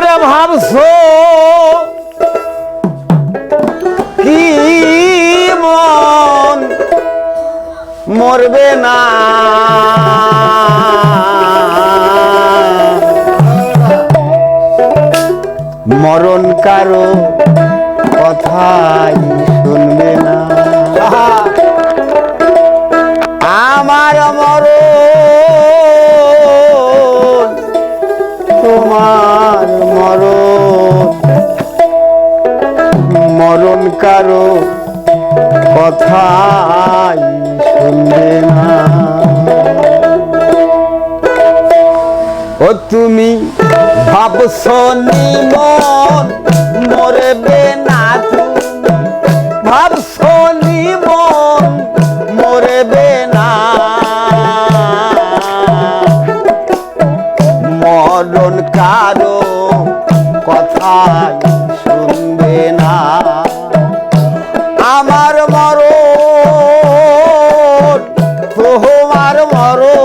ওরে ভাবছ? কি মন মরবে না? মরণ কারও কথাই শুনবে না। আমার মরণ তোমার মরণ মরণ কারও কথাই শুনবে না। ও তুমি ভাবছ নিমন মরবে না তুমি। ভাবছ কারও কথাই শুনবে না। আমার মরণ তোমার মরণ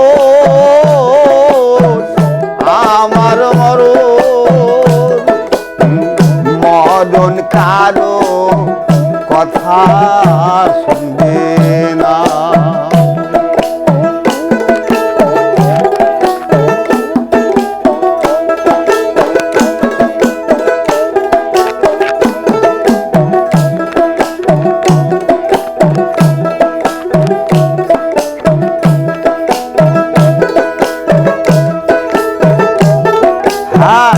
আমার মরণ মরণ কারও কথা Ah.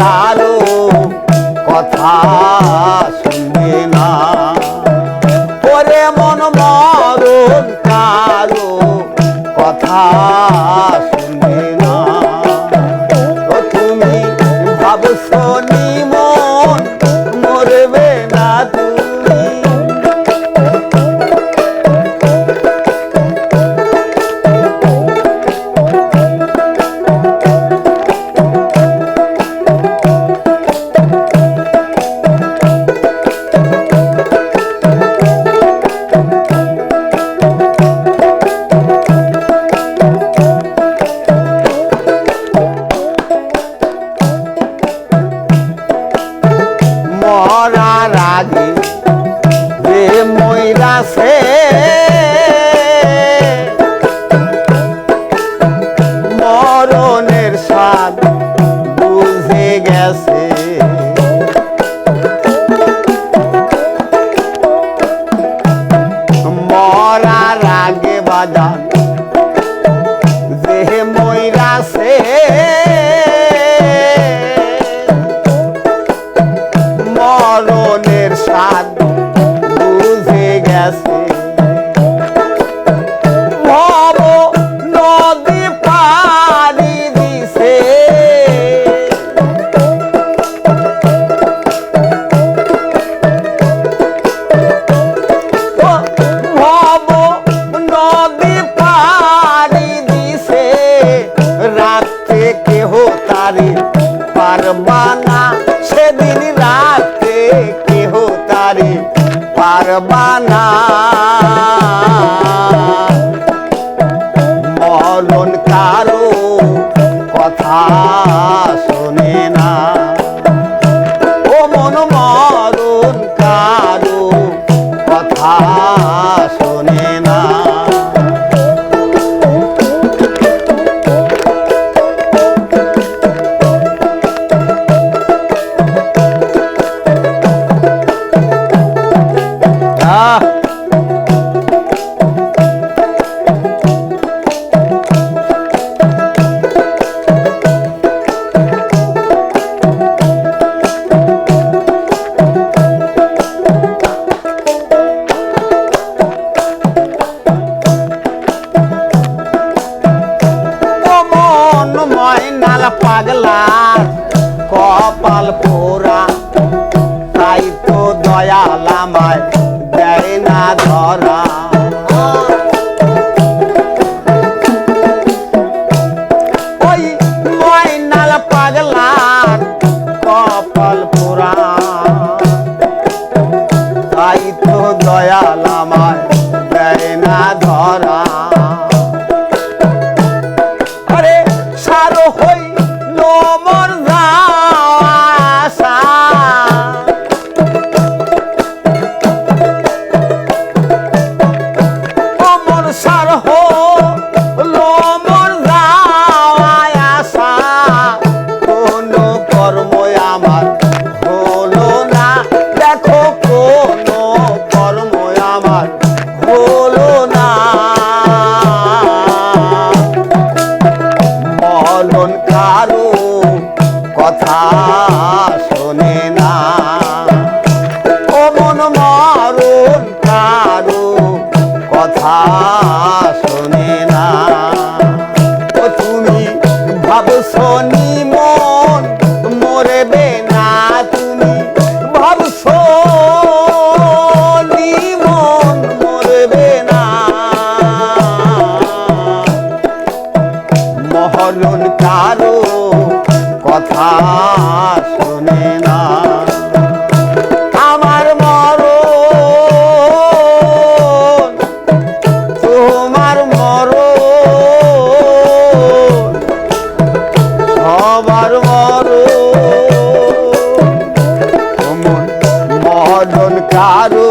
কারও কথা শুনবে না। ওরে মন মরণ যে ময়রাছে মরণের banana. দয়াল আমায় দেয় না ধরা। ওই ময়নাল পাগলার কপাল পুরা তাই তো দয়াল আমায় caro